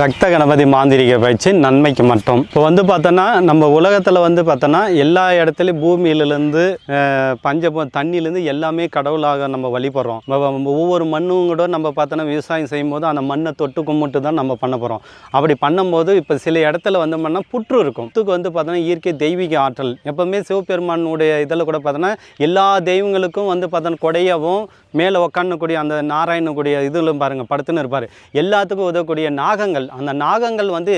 ரத்த கணபதி மாந்திரிக பயிற்சி நன்மைக்கு மட்டும். இப்போ வந்து பார்த்தோன்னா நம்ம உலகத்தில் வந்து பார்த்தோன்னா எல்லா இடத்துலையும் பூமியிலேருந்து பஞ்ச தண்ணியிலேருந்து எல்லாமே கடவுளாக நம்ம வழிபடுறோம். நம்ம- ஒவ்வொரு மண்ணும் கூட நம்ம பார்த்தோன்னா விவசாயம் செய்யும்போது அந்த மண்ணை தொட்டு கும்பிட்டு தான் நம்ம பண்ண போகிறோம் அப்படி பண்ணும்போது இப்போ சில இடத்துல வந்து பண்ணால் புற்று இருக்கும். புற்றுக்கு வந்து பார்த்தோன்னா இயற்கை தெய்வீக ஆற்றல். எப்போவுமே சிவபெருமானுடைய இதில் கூட பார்த்தோன்னா எல்லா தெய்வங்களுக்கும் வந்து பார்த்தோன்னா கொடையவும் மேலே உக்காண்டக்கூடிய அந்த நாராயணக்கூடிய இதில் பாருங்கள் படுத்துன்னு இருப்பார். எல்லாத்துக்கும் உதவக்கூடிய நாகங்கள் அந்த நாகங்கள் வந்து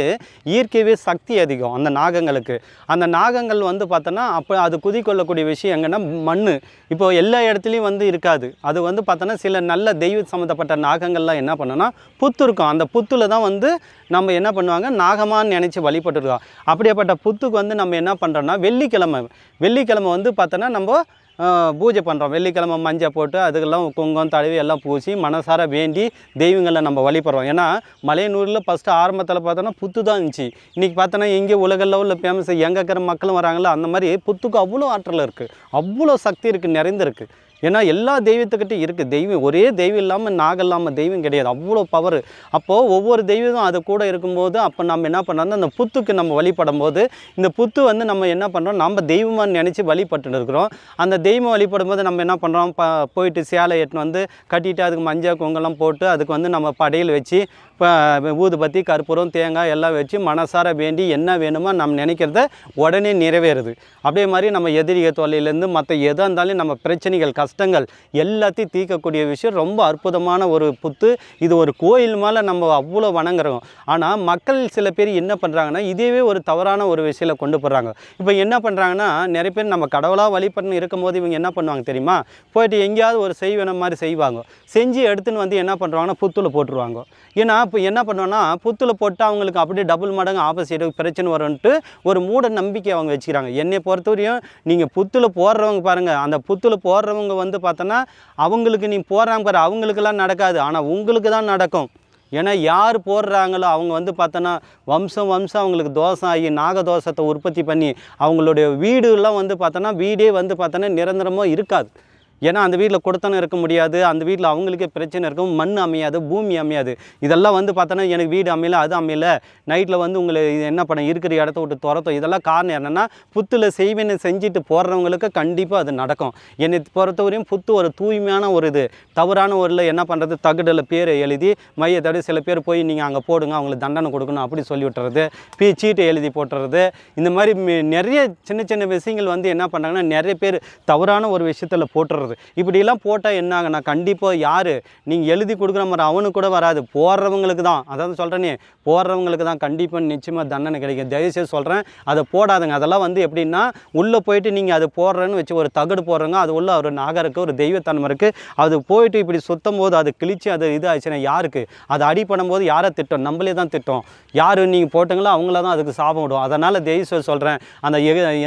இயற்கையவே சக்தி அதிகம் அந்த நாகங்களுக்கு. அந்த நாகங்கள் வந்து பார்த்தோன்னா அப்போ அது குதிக்கொள்ளக்கூடிய விஷயம் எங்கன்னா மண் இப்போ எல்லா இடத்துலையும் வந்து இருக்காது. அது வந்து பார்த்தோன்னா சில நல்ல தெய்வ சம்மந்தப்பட்ட நாகங்கள்லாம் என்ன பண்ணுன்னா புத்து இருக்கும். அந்த புத்தில் தான் வந்து நம்ம என்ன பண்ணுவாங்க நாகமான்னு நினச்சி வழிபட்டுருக்கோம். அப்படியேப்பட்ட புத்துக்கு வந்து நம்ம என்ன பண்ணுறோன்னா வெள்ளிக்கிழமை. வெள்ளிக்கிழமை வந்து பார்த்தோன்னா நம்ம பூஜை பண்ணுறோம் வெள்ளிக்கிழமை மஞ்சள் போட்டு அதுக்கெல்லாம் குங்குமம் தழுவி எல்லாம் பூசி மனசார வேண்டி தெய்வங்களை நம்ம வழிபடுறோம். ஏன்னா மலையனூரில் ஃபஸ்ட்டு ஆரம்பத்தில் பார்த்தோன்னா புத்து தான் இருந்துச்சு. இன்றைக்கி பார்த்தோன்னா எங்கே உலக லெவலில் ஃபேமஸ் எங்கே இருக்கிற மக்களும் வராங்களோ அந்த மாதிரி புத்துக்கு அவ்வளோ ஆற்றல் இருக்குது அவ்வளோ சக்தி இருக்குது நிறைந்திருக்கு. ஏன்னா எல்லா தெய்வத்துக்கிட்ட இருக்குது தெய்வம் ஒரே தெய்வம் இல்லாமல் நாகம் இல்லாமல் தெய்வம் கிடையாது. அவ்வளோ பவர் அப்போது ஒவ்வொரு தெய்வமும் அது கூட இருக்கும்போது அப்போ நம்ம என்ன பண்ணுறோம் அந்த புத்துக்கு நம்ம வழிபடும் போது இந்த புத்து வந்து நம்ம என்ன பண்ணுறோம் நம்ம தெய்வமாக நினச்சி வழிபட்டு இருக்கிறோம். அந்த தெய்வம் வழிபடும் போது நம்ம என்ன பண்ணுறோம் ப போயிட்டு சேலை எட்டுன்னு வந்து கட்டிட்டு அதுக்கு மஞ்சள் குங்கெல்லாம் போட்டு அதுக்கு வந்து நம்ம படையில் வச்சு ஊதுபத்தி கற்பூரம் தேங்காய் எல்லாம் வச்சு மனசார வேண்டி என்ன வேணுமோ நம்ம நினைக்கிறத உடனே நிறைவேறுது. அதே மாதிரி நம்ம எதிரிக தொல்லையிலேருந்து மற்ற எதாக இருந்தாலும் நம்ம பிரச்சனைகள் கஷ்டங்கள் எல்லாத்தையும் தீர்க்கக்கூடிய விஷயம் ரொம்ப அற்புதமான ஒரு புத்து. இது ஒரு கோயில் மேலே நம்ம அவ்வளோ வணங்குறோம். ஆனால் மக்கள் சில பேர் என்ன பண்ணுறாங்கன்னா இதேவே ஒரு தவறான ஒரு விஷயத்தில் கொண்டு போடுறாங்க இப்போ என்ன பண்ணுறாங்கன்னா நிறைய பேர் நம்ம கடவுளாக வழிபட்டு இருக்கும்போது இவங்க என்ன பண்ணுவாங்க தெரியுமா? போயிட்டு எங்கேயாவது ஒரு செய்வன மாதிரி செய்வாங்க. செஞ்சு எடுத்துன்னு வந்து என்ன பண்ணுறாங்கன்னா புத்தில் போட்டுருவாங்க. ஏன்னா இப்போ என்ன பண்ணுவோன்னா புத்தில் போட்டு அவங்களுக்கு அப்படியே டபுள் மடங்கு ஆப்போசிட் பிரச்சனை வரும்ன்ட்டு ஒரு மூட நம்பிக்கை அவங்க வச்சுக்கிறாங்க. என்னை பொறுத்தவரையும் நீங்கள் புத்தில் போடுறவங்க பாருங்கள் அந்த புத்தில் போடுறவங்க வந்து பார்த்தோன்னா அவங்களுக்கு நீ போடுறாங்க பாரு அவங்களுக்கெல்லாம் நடக்காது. ஆனால் உங்களுக்கு தான் நடக்கும். ஏன்னா யார் போடுறாங்களோ அவங்க வந்து பார்த்தோன்னா வம்சம் வம்சம் அவங்களுக்கு தோஷம் ஆகி நாக தோஷத்தை உற்பத்தி பண்ணி அவங்களுடைய வீடுலாம் வந்து பார்த்தோன்னா வீடே வந்து பார்த்தோன்னா நிரந்தரமாக இருக்காது. ஏன்னா அந்த வீட்டில் கொடுத்தனும் இருக்க முடியாது அந்த வீட்டில் அவங்களுக்கே பிரச்சனை இருக்கும் மண் அமையாது பூமி அமையாது. இதெல்லாம் வந்து பார்த்தோன்னா எனக்கு வீடு அமையல அது அமையல. நைட்டில் வந்து உங்களை இது என்ன பண்ண இருக்கிற இடத்த விட்டு துரத்தும். இதெல்லாம் காரணம் என்னென்னா புத்தில் செய்வேன்னு செஞ்சுட்டு போடுறவங்களுக்கு கண்டிப்பாக அது நடக்கும். என்னை பொறுத்தவரையும் புத்து ஒரு தூய்மையான ஒரு இது. தவறான ஒரு என்ன பண்ணுறது தகுடில் பேரை எழுதி மையத்தடி சில பேர் போய் நீங்கள் அங்கே போடுங்க அவங்களுக்கு தண்டனை கொடுக்கணும் அப்படி சொல்லி விட்டுறது. பீ சீட்டை எழுதி போட்டுறது. இந்த மாதிரி மி- நிறைய சின்ன சின்ன விஷயங்கள் வந்து என்ன பண்ணுறாங்கன்னா நிறைய பேர் தவறான ஒரு விஷயத்தில் போட்டுறது. இப்படிலாம் போட்டால் என்ன ஆகுனா கண்டிப்பாக யார்? நீங்கள் எழுதி கொடுக்குற மாதிரி அவனுக்கு கூட வராது. போடுறவங்களுக்கு தான். அதாவது சொல்கிறேனே போடுறவங்களுக்கு தான் கண்டிப்பாக நிச்சயமாக தண்டனை கிடைக்கும். தயவுசெய்து சொல்கிறேன் அதை போடாதுங்க. அதெல்லாம் வந்து எப்படின்னா உள்ளே போயிட்டு நீங்கள் அது போடுறேன்னு வச்சு ஒரு தகடு போடுறங்க. அது உள்ள ஒரு நாகருக்கு ஒரு தெய்வத்தன்மை இருக்குது அது போயிட்டு இப்படி சுத்தம் போது அது கிழிச்சு அது இது ஆச்சுன்னா யாருக்கு? அது அடி பண்ணும்போது யாரை திட்டம்? நம்மளே தான் திட்டம். யார் நீங்கள் போட்டுங்களோ அவங்கள தான் அதுக்கு சாபம் விடும் அதனால் தயவுசெய்து சொல்கிறேன் அந்த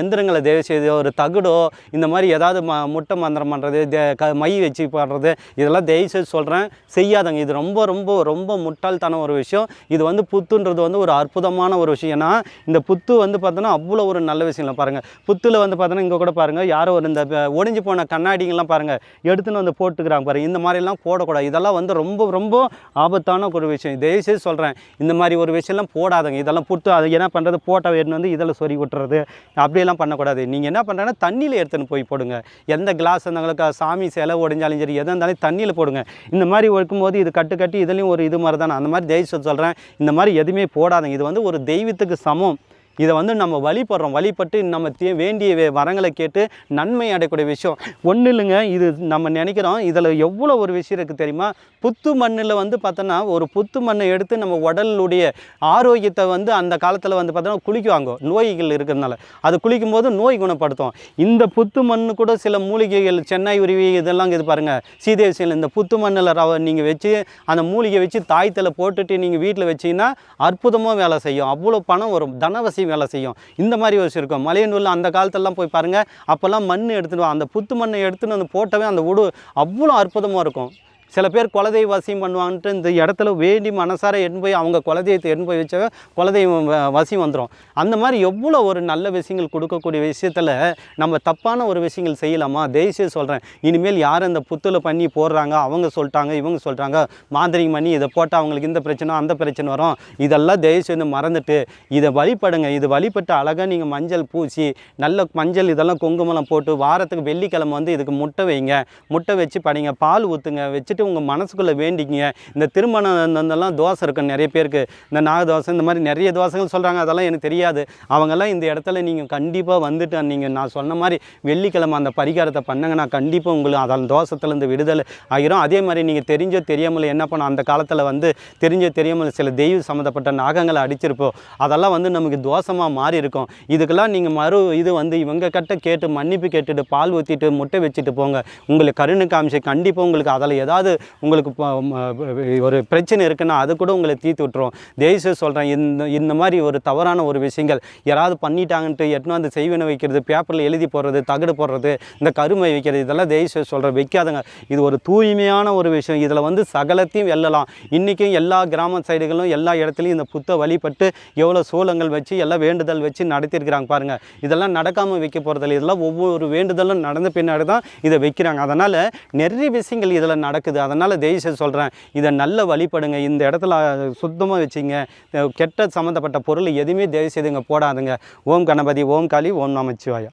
எந்திரங்களை தயவு செய்து ஒரு தகுடோ இந்த மாதிரி ஏதாவது ம முட்டை மந்திரம் பண்ணுறது மை வச்சு பாடுறது இதெல்லாம் தயவுசெய்து சொல்கிறேன் செய்யாதங்க. இது ரொம்ப ரொம்ப ரொம்ப முட்டாள்தான ஒரு விஷயம். இது வந்து புத்துன்றது வந்து ஒரு அற்புதமான ஒரு விஷயம். ஏன்னா இந்த புத்து வந்து பார்த்தோன்னா அவ்வளோ ஒரு நல்ல விஷயம் இல்லை பாருங்கள் புத்தில் வந்து பார்த்தோன்னா இங்கே கூட பாருங்கள் யாரோ ஒரு இந்த ஒடிஞ்சு போன கண்ணாடிங்கெல்லாம் பாருங்கள் எடுத்துன்னு வந்து போட்டுக்கிறாங்க பாருங்கள் இந்த மாதிரிலாம் போடக்கூடாது. இதெல்லாம் வந்து ரொம்ப ரொம்ப ஆபத்தான ஒரு விஷயம். தயவுசெய்து சொல்கிறேன் இந்த மாதிரி ஒரு விஷயம்லாம் போடாதங்க. இதெல்லாம் புத்து அது என்ன பண்ணுறது போட்டோ எடுத்துன்னு வந்து இதில் சொறி விட்டுறது. அப்படியெல்லாம் பண்ணக்கூடாது. நீங்கள் என்ன பண்ணுறேன்னா தண்ணியில் எடுத்துன்னு போய் போடுங்க. எந்த கிளாஸ் இருந்தாங்களுக்கு சாமி சிலை உடைஞ்சாலும் சரி எதாக இருந்தாலும் தண்ணியில் போடுங்க. இந்த மாதிரி இருக்கும்போது இது கட்டு கட்டி இதுலேயும் ஒரு இது மாதிரி தானே அந்த மாதிரி தயவுசெய்து சொல்கிறேன் இந்த மாதிரி எதுவுமே போடாதீங்க. இது வந்து ஒரு தெய்வத்துக்கு சமம். இதை வந்து நம்ம வழிபடுறோம். வழிபட்டு நம்ம தே வேண்டிய வே- வரங்களை கேட்டு நன்மை அடையக்கூடிய விஷயம். ஒன்றும் இல்லைங்க இது நம்ம நினைக்கிறோம் இதில் எவ்வளோ ஒரு விஷயம் இருக்குது தெரியுமா? புத்து மண்ணில் வந்து பார்த்தோன்னா ஒரு புத்து மண்ணை எடுத்து நம்ம உடலுடைய ஆரோக்கியத்தை வந்து அந்த காலத்தில் வந்து பார்த்தோன்னா குளிக்குவாங்க. நோய்கள் இருக்கிறதுனால. அது குளிக்கும் போது நோய் குணப்படுத்தும். இந்த புத்து மண்ணு கூட சில மூலிகைகள் சென்னை உருவி இதெல்லாம் இது பாருங்கள் சீதேசியில் இந்த புத்து மண்ணில் ரவ நீங்கள் வச்சு அந்த மூலிகை வச்சு தாய்த்தில் போட்டுட்டு நீங்கள் வீட்டில் வச்சீங்கன்னா அற்புதமாக வேலை செய்யும். அவ்வளோ பணம் வரும். தனவசி வேலை செய்யும். இந்த மாதிரி ஒரு விஷயம் இருக்கும். மலையனூரில் அந்த காலத்துலலாம் போய் பாருங்கள் அப்போல்லாம் மண் எடுத்துகிட்டு அந்த புத்து மண்ணை எடுத்துன்னு வந்து போட்டவே அந்த உடு அவ்வளோ அற்புதமாக இருக்கும். சில பேர் குலதெய்வ வசியம் பண்ணுவாங்கன்ட்டு இந்த இடத்துல வேண்டி மனசார எட்டு போய் அவங்க குலதெய்வத்தை எட்டு போய் வச்சா குலதெய்வம் வசியம் வந்துடும் அந்த மாதிரி எவ்வளோ ஒரு நல்ல விஷயங்கள் கொடுக்கக்கூடிய விஷயத்தில் நம்ம தப்பான ஒரு விஷயங்கள் செய்யலாமா? தயவுசெய்து சொல்கிறேன் இனிமேல் யார் அந்த புத்தில் பண்ணி போடுறாங்க? அவங்க சொல்லிட்டாங்க இவங்க சொல்கிறாங்க மாந்திரிகம் பண்ணி இதை போட்டால் அவங்களுக்கு இந்த பிரச்சனை அந்த பிரச்சனை வரும். இதெல்லாம் தயவுசெய்து மறந்துட்டு இதை வழிபடுங்க. இது வழிபட்டு அழகாக நீங்கள் மஞ்சள் பூசி நல்ல மஞ்சள் இதெல்லாம் குங்குமலம் போட்டு வாரத்துக்கு வெள்ளிக்கிழமை வந்து இதுக்கு முட்டை வைங்க. முட்டை வச்சு படிங்க. பால் ஊற்றுங்க வச்சு வச்சுட்டு உங்கள் மனசுக்குள்ளே வேண்டிக்கிங்க. இந்த திருமணம் இதெல்லாம் தோசை இருக்கும் நிறைய பேருக்கு. இந்த நாக தோசை இந்த மாதிரி நிறைய தோசைகள் சொல்கிறாங்க அதெல்லாம் எனக்கு தெரியாது. அவங்கெல்லாம் இந்த இடத்துல நீங்கள் கண்டிப்பாக வந்துட்டு நீங்கள் நான் சொன்ன மாதிரி வெள்ளிக்கிழமை அந்த பரிகாரத்தை பண்ணுங்கன்னா கண்டிப்பாக உங்களுக்கு அதன் தோசத்துலேருந்து விடுதலை ஆகிரும் அதே மாதிரி நீங்கள் தெரிஞ்சோ தெரியாமல் என்ன பண்ண அந்த காலத்தில் வந்து தெரிஞ்சோ தெரியாமல் சில தெய்வ சம்மந்தப்பட்ட நாகங்களை அடிச்சிருப்போம். அதெல்லாம் வந்து நமக்கு தோஷமாக மாறி இருக்கும். இதுக்கெல்லாம் நீங்கள் மறு இது வந்து இவங்க கிட்ட கேட்டு மன்னிப்பு கேட்டுட்டு பால் ஊற்றிட்டு முட்டை வச்சுட்டு போங்க. உங்களுக்கு கருணு காமிச்சு கண்டிப்பாக உங்களுக்கு அதில் ஏதாவது உங்களுக்கு ஒரு பிரச்சனை இருக்குன்னா அது கூட உங்களை தீர்த்து விட்டுரும். தயவுசெய்து சொல்கிறேன் இந்த இந்த மாதிரி ஒரு தவறான ஒரு விஷயங்கள் யாராவது பண்ணிட்டாங்கன்ட்டு எட்டுனா அந்த செய்வினை வைக்கிறது பேப்பரில் எழுதி போடுறது தகடு போடுறது இந்த கருமை வைக்கிறது இதெல்லாம் தயவுசெய்து சொல்கிறேன் வைக்காதங்க. இது ஒரு தூய்மையான ஒரு விஷயம். இதில் வந்து சகலத்தையும் வெல்லலாம். இன்றைக்கும் எல்லா கிராம சைடுகளும் எல்லா இடத்துலையும் இந்த புத்த வழிபட்டு எவ்வளோ சூலங்கள் வச்சு எல்லாம் வேண்டுதல் வச்சு நடத்தியிருக்கிறாங்க பாருங்கள் இதெல்லாம் நடக்காமல் வைக்க போகிறதில்ல இதெல்லாம் ஒவ்வொரு வேண்டுதலும் நடந்த பின்னாடி தான் இதை வைக்கிறாங்க. அதனால் நிறைய விஷயங்கள் இதில் நடக்குது. அதனால் தயவுசெய்து சொல்கிறேன் இதை நல்ல வழிபடுங்க. இந்த இடத்துல சுத்தமாக வச்சுங்க. கெட்ட சம்மந்தப்பட்ட பொருள் எதுவுமே தயவுசெய்து இங்கே போடாதுங்க. ஓம் கணபதி ஓம் காளி ஓம் நமச்சிவாயா